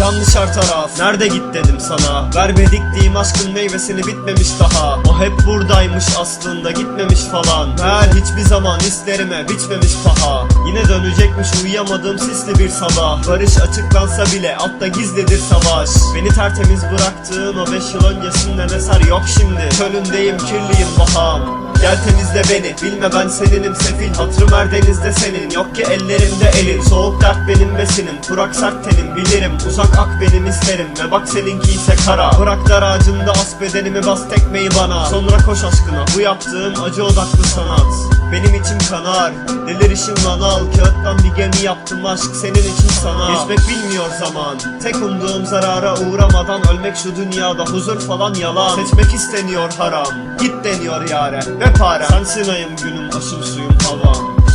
Yanlış her taraf Nerede git dedim sana. Vermedik diyeyim aşkın meyvesini bitmemiş daha. O hep buradaymış aslında gitmemiş falan. Meğer hiçbir zaman hislerime biçmemiş paha. Yine dönecekmiş uyuyamadığım sisli bir sabah. Barış açıklansa bile altta gizlidir savaş. Beni tertemiz bıraktığın o beş yıl öncesinden eser yok şimdi. Çölündeyim kirliyim baham Gel temizle beni Bilme ben seninim sefil. Hatırım her denizde senin. Yok ki ellerimde elin. Soğuk dert benim besinim Kurak sert tenim bilirim. Uzak ak benim isterim. Ve bak seninki ise kara. Bırak dar ağacında as bedenimi bas tekmeyi bana. Sonra koş aşkına Bu yaptığım acı odaklı sanat. Benim içim kanar Delirişim lan al. Kağıttan gemi yaptım aşk senin için sana. Geçmek bilmiyor zaman. Tek umduğum zarara uğramadan Ölmek şu dünyada huzur falan yalan. Seçmek isteniyor haram. Git deniyor yare. Ve para Sensin ayım günüm aşım suyum havam